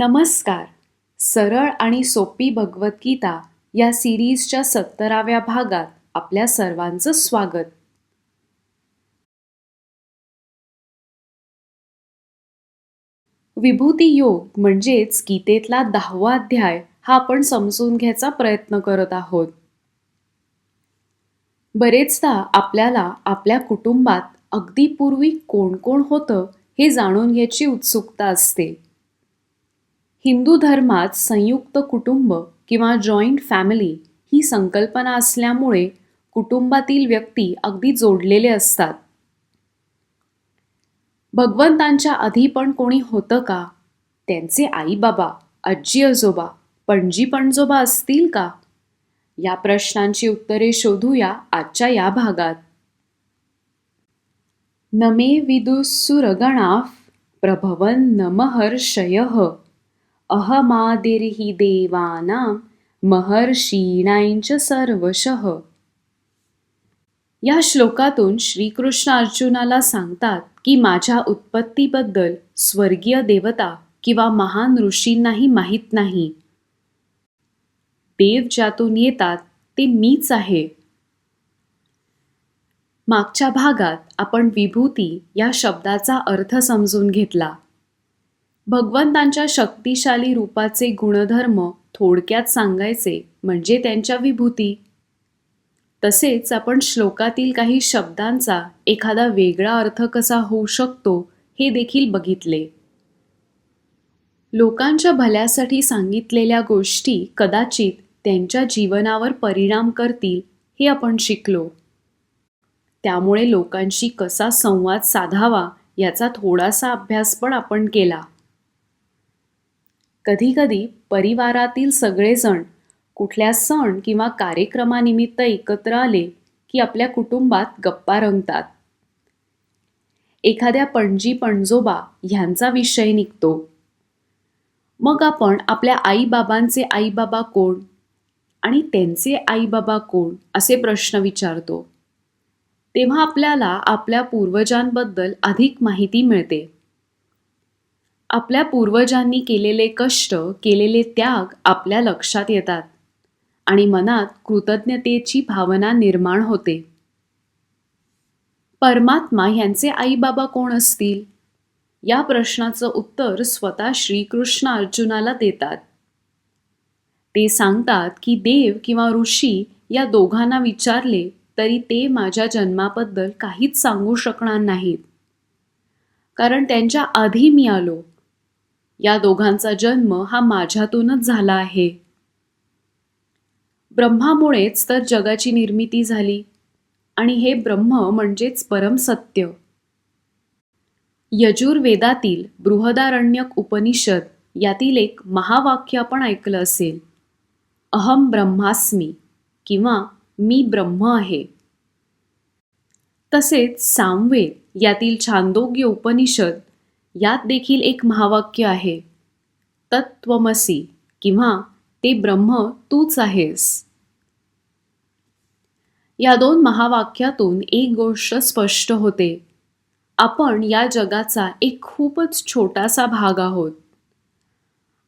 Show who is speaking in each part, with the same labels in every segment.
Speaker 1: नमस्कार. सरळ आणि सोपी भगवद्गीता या सिरीजच्या सत्तराव्या भागात आपल्या सर्वांचं स्वागत. विभूती योग म्हणजेच गीतेतला दहावा अध्याय हा आपण समजून घ्यायचा प्रयत्न करत आहोत. बरेचदा आपल्याला आपल्या कुटुंबात अगदी पूर्वी कोण कोण होतं हे जाणून घ्यायची उत्सुकता असते. हिंदू धर्मात संयुक्त कुटुंब किंवा जॉईंट फॅमिली ही संकल्पना असल्यामुळे कुटुंबातील व्यक्ती अगदी जोडलेले असतात. भगवंतांच्या आधी पण कोणी होतं का? त्यांचे आई बाबा आजी आजोबा पणजी पणजोबा असतील का? या प्रश्नांची उत्तरे शोधूया आजच्या या भागात. नमे विदुसुरगणाफ प्रभवन न अहमादिर्हि देवानां महर्षीणांच सर्वशः. या श्लोकातून श्रीकृष्ण अर्जुनाला सांगतात की माझ्या उत्पत्तीबद्दल स्वर्गीय देवता किंवा महान ऋषींनाही माहीत नाही. देव ज्यातून येतात ते मीच आहे. मागच्या भागात आपण विभूती या शब्दाचा अर्थ समजून घेतला. भगवंतांच्या शक्तिशाली रूपाचे गुणधर्म थोडक्यात सांगायचे म्हणजे त्यांच्या विभूती. तसेच आपण श्लोकातील काही शब्दांचा एखादा वेगळा अर्थ कसा होऊ शकतो हे देखील बघितले. लोकांच्या भल्यासाठी सांगितलेल्या गोष्टी कदाचित त्यांच्या जीवनावर परिणाम करतील हे आपण शिकलो. त्यामुळे लोकांशी कसा संवाद साधावा याचा थोडासा अभ्यास पण आपण केला. कधीकधी परिवारातील सगळेजण कुठल्या सण किंवा कार्यक्रमानिमित्त एकत्र आले की आपल्या कुटुंबात गप्पा रंगतात. एखाद्या पणजी पणजोबा ह्यांचा विषय निघतो. मग आपण आपल्या आईबाबांचे आईबाबा कोण आणि त्यांचे आईबाबा कोण असे प्रश्न विचारतो. तेव्हा आपल्याला आपल्या पूर्वजांबद्दल अधिक माहिती मिळते. आपल्या पूर्वजांनी केलेले कष्ट केलेले त्याग आपल्या लक्षात येतात आणि मनात कृतज्ञतेची भावना निर्माण होते. परमात्मा यांचे आई बाबा कोण असतील? या प्रश्नाचं उत्तर स्वतः श्रीकृष्ण अर्जुनाला देतात. ते सांगतात की देव किंवा ऋषी या दोघांना विचारले तरी ते माझ्या जन्माबद्दल काहीच सांगू शकणार नाहीत. कारण त्यांच्या आधी मी आलो. या दोघांचा जन्म हा माझ्यातूनच झाला आहे. ब्रह्मामुळेच तर जगाची निर्मिती झाली आणि हे ब्रह्म म्हणजेच परमसत्य यजुर्वेदातील बृहदारण्यक उपनिषद यातील एक महावाक्य आपण ऐकलं असेल. अहम ब्रह्मास्मी किंवा मी ब्रह्म आहे. तसेच सामवेद यातील छांदोग्य उपनिषद यात देखील एक महावाक्य आहे. तत्वमसी किंवा ते ब्रह्म तूच आहेस. या दोन महावाक्यातून एक गोष्ट स्पष्ट होते. आपण या जगाचा एक खूपच छोटासा भाग आहोत.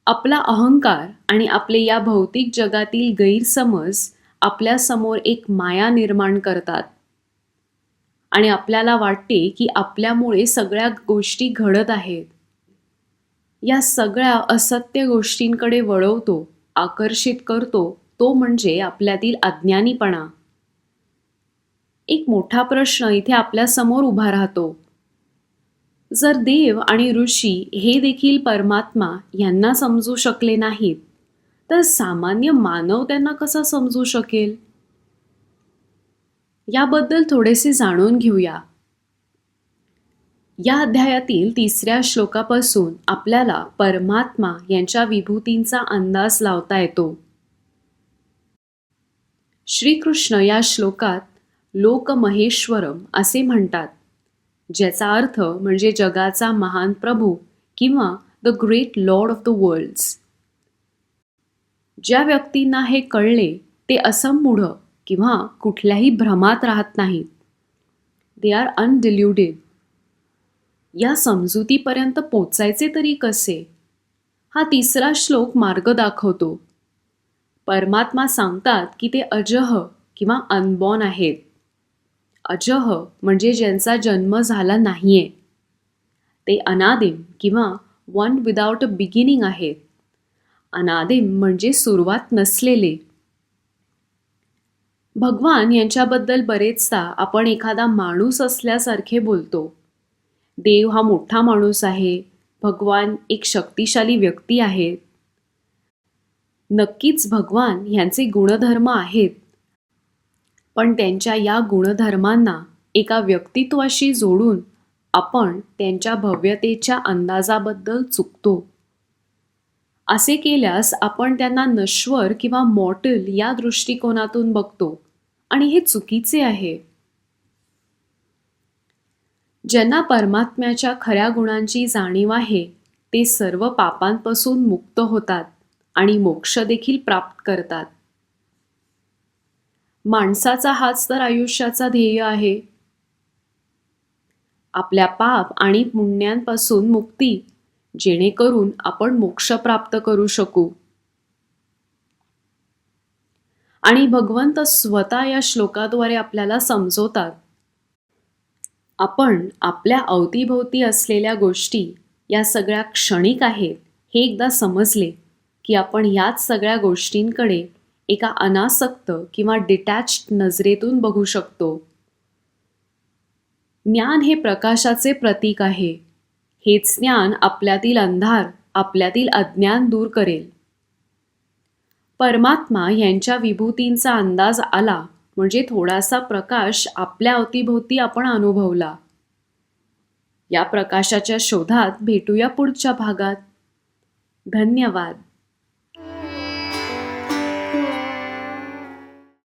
Speaker 1: आपला अहंकार आणि आपले या भौतिक जगातील गैरसमज आपल्यासमोर एक माया निर्माण करतात. आणि आपल्याला वाटते की आपल्यामुळे सगळ्या गोष्टी घडत आहेत. या सगळ्या असत्य गोष्टींकडे वळवतो आकर्षित करतो तो म्हणजे आपल्यातील अज्ञानीपणा. एक मोठा प्रश्न इथे आपल्यासमोर उभा राहतो. जर देव आणि ऋषी हे देखील परमात्मा यांना समजू शकले नाहीत तर सामान्य मानव त्यांना कसा समजू शकेल? याबद्दल थोडेसे जाणून घेऊया. या अध्यायातील तिसऱ्या श्लोकापासून आपल्याला परमात्मा यांच्या विभूतींचा अंदाज लावता येतो. श्रीकृष्ण या श्लोकात लोकमहेश्वरम असे म्हणतात ज्याचा अर्थ म्हणजे जगाचा महान प्रभू किंवा the great lord of the worlds ज्या व्यक्तींना हे कळले ते असंमूढ किंवा कुठल्याही भ्रमात राहत नाहीत. दे आर अनडिल्युडेड या समजुतीपर्यंत पोचायचे तरी कसे? हा तिसरा श्लोक मार्ग दाखवतो. परमात्मा सांगतात की ते अजह किंवा अनबॉर्न आहेत. अजह म्हणजे ज्यांचा जन्म झाला नाहीये. ते अनादिम किंवा वन विदाउट अ बिगिनिंग आहेत. अनादिम म्हणजे सुरुवात नसलेले. भगवान यांच्याबद्दल बरेचदा आपण एखादा माणूस असल्यासारखे बोलतो. देव हा मोठा माणूस आहे. भगवान एक शक्तिशाली व्यक्ती आहेत. नक्कीच भगवान यांचे गुणधर्म आहेत. पण त्यांच्या या गुणधर्मांना एका व्यक्तित्वाशी जोडून आपण त्यांच्या भव्यतेच्या अंदाजाबद्दल चुकतो. असे केल्यास आपण त्यांना नश्वर किंवा मॉटल या दृष्टिकोनातून बघतो. आणि हे चुकीचे आहे. ज्यांना परमात्म्याच्या खऱ्या गुणांची जाणीव आहे ते सर्व पापांपासून मुक्त होतात आणि मोक्ष देखील प्राप्त करतात. माणसाचा हाच तर आयुष्याचा ध्येय आहे. आपल्या पाप आणि पुण्यांपासून मुक्ती जेणेकरून आपण मोक्ष प्राप्त करू शकू. आणि भगवंत स्वतः या श्लोकाद्वारे आपल्याला समजवतात. आपण आपल्या अवतीभोवती असलेल्या गोष्टी या सगळ्या क्षणिक आहेत हे एकदा समजले की आपण याच सगळ्या गोष्टींकडे एका अनासक्त किंवा डिटॅच्ड नजरेतून बघू शकतो. ज्ञान हे प्रकाशाचे प्रतीक आहे. हेच ज्ञान आपल्यातील अंधार आपल्यातील अज्ञान दूर करेल. परमात्मा यांच्या विभूतींचा अंदाज आला म्हणजे थोडासा प्रकाश आपल्या अवतीभोवती आपण अनुभवला. या प्रकाशाच्या शोधात भेटूया पुढच्या भागात. धन्यवाद.